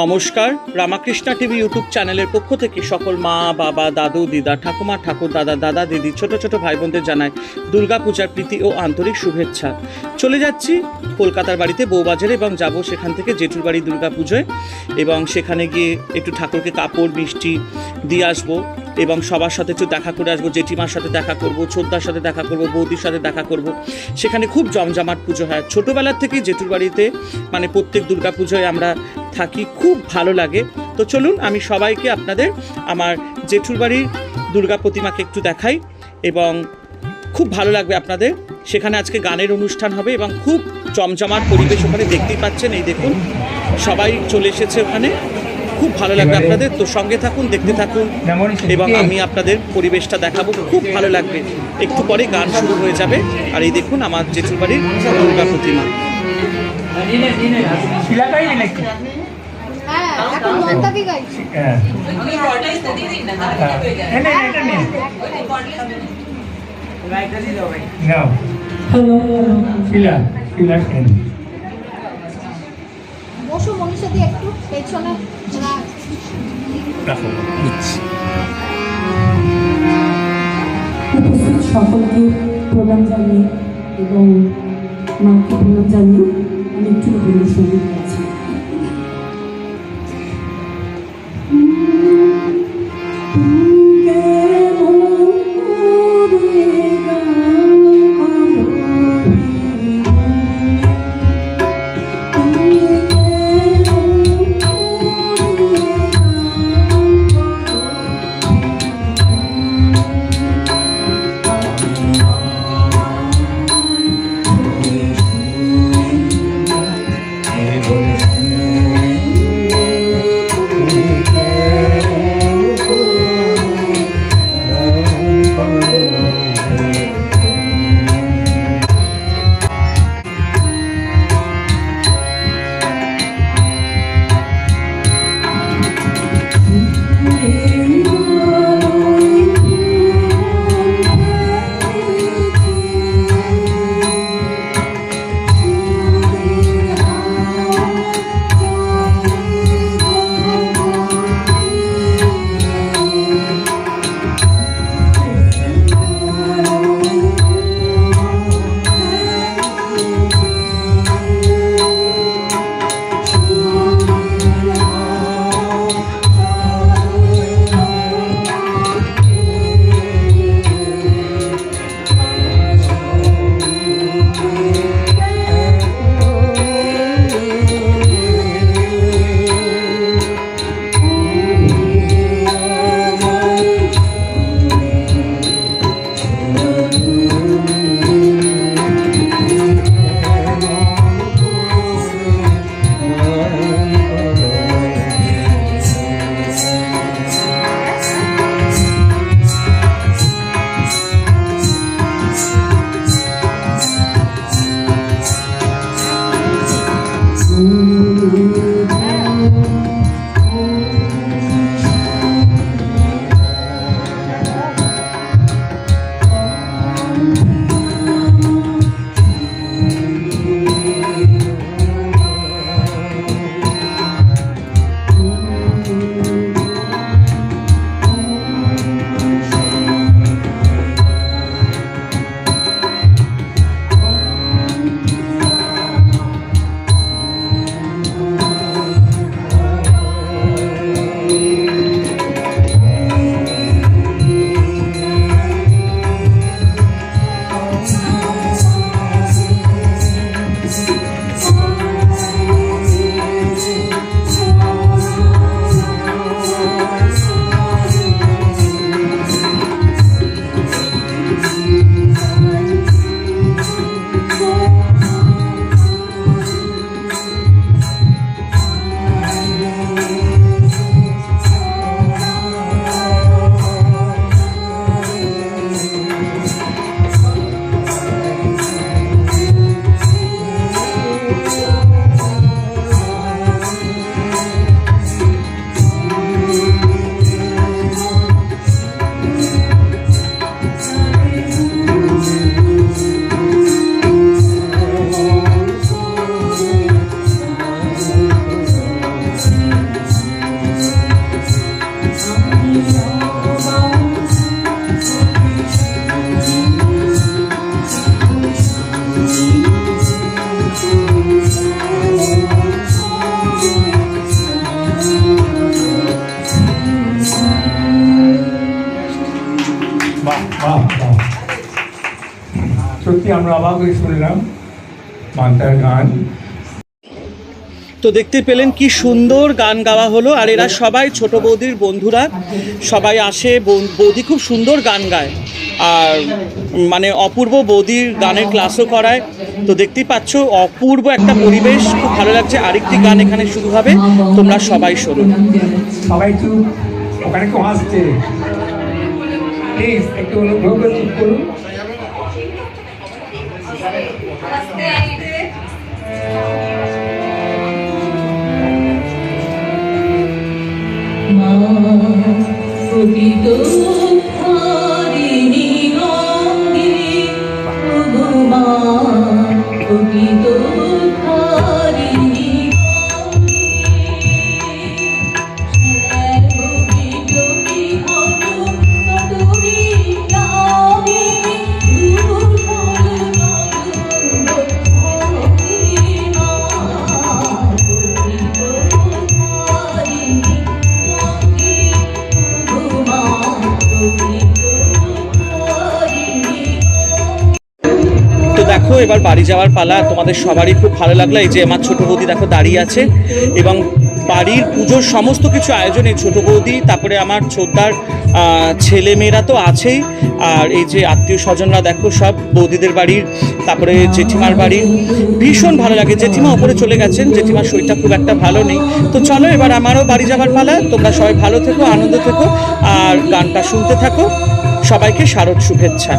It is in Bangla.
নমস্কার। রামাকৃষ্ণা টিভি ইউটিউব চ্যানেলের পক্ষ থেকে সকল মা, বাবা, দাদু, দিদা, ঠাকুমা, ঠাকুর, দাদা দাদা, দিদি, ছোট ছোট ভাই বোনদের জানায় দুর্গাপূজার প্রীতি ও আন্তরিক শুভেচ্ছা। চলে যাচ্ছি কলকাতার বাড়িতে, বউবাজারে এবং যাব সেখান থেকে জেঠুর বাড়ি দুর্গাপুজোয় এবং সেখানে গিয়ে একটু ঠাকুরকে কাপড়, মিষ্টি দিয়ে আসব। এবং সবার সাথে একটু দেখা করে আসব, জেঠিমার সাথে দেখা করব ছোদ্দার সাথে দেখা করব, বৌদির সাথে দেখা করব। সেখানে খুব জমজমাট পুজো হয়। ছোটোবেলার থেকেই জেঠুর বাড়িতে মানে প্রত্যেক দুর্গা পুজোয় আমরা থাকি, খুব ভালো লাগে। তো চলুন, আমি সবাইকে আপনাদের আমার জেঠুর বাড়ির দুর্গা প্রতিমাকে একটু দেখাই এবং খুব ভালো লাগবে আপনাদের। সেখানে আজকে গানের অনুষ্ঠান হবে এবং খুব জমজমাট পরিবেশ ওখানে দেখতেই পাচ্ছেন। এই দেখুন, সবাই চলে এসেছে ওখানে। খুব ভালো লাগবে আপনাদের। তো সঙ্গে থাকুন দেখতে থাকুন এবং আমি আপনাদের পরিবেশটা দেখাবো। খুব ভালো লাগবে। একটু পরে গান শুরু হয়ে যাবে। আর এই দেখুন আমার জেঠুর বাড়ির দুর্গা প্রতিমা। নাকি? হ্যাঁ হ্যাঁ। শিলা শিলা কেন বসো মনীষা একটু পেছনে রাখ। উপস্থিত সকলকে প্রণাম জানিয়ে এবং মাকে প্রণাম জানিয়ে আমি একটু রবীন্দ্রসঙ্গীত বাহ বাহ সত্যি আমরা অবাক হয়ে শুনলাম মান্তার গান। তো দেখতে পেলেন কি সুন্দর গান গাওয়া হলো আর এরা সবাই ছোট বৌদির বন্ধুরা সবাই আসে বৌদি খুব সুন্দর গান গায়। আর মানে অপূর্ব বৌদির গানের ক্লাসও করায়। তো দেখতেই পাচ্ছ অপূর্ব একটা পরিবেশ খুব ভালো লাগছে। আরেকটি গান এখানে শুরু হবে তোমরা সবাই শোনো। সবাই চুপ ওখানে কেউ প্লিজ একটু অনুগ্রহ করে চুপ করুন। দেখো, এবার বাড়ি যাওয়ার পালা তোমাদের সবারই খুব ভালো লাগল। এই যে আমার ছোট বৌদি দেখো দাঁড়িয়ে আছে এবং বাড়ির পুজোর সমস্ত কিছু আয়োজনে ছোট বৌদি, তারপরে আমার ছোটদার ছেলে মেয়েরা তো আছেই। আর এই যে আত্মীয় স্বজনরা দেখো সব বৌদিদের বাড়ির, তারপরে জেঠিমার বাড়ির ভীষণ ভালো লাগে। জেঠিমা ওপরে চলে গেছেন। জেঠিমার শরীরটা খুব একটা ভালো নেই। তো চলো এবার আমারও বাড়ি যাবার পালা। তোমরা সবাই ভালো থেকো, আনন্দ থেকো, আর গানটা শুনতে থাকো। সবাইকে শারদ শুভেচ্ছা।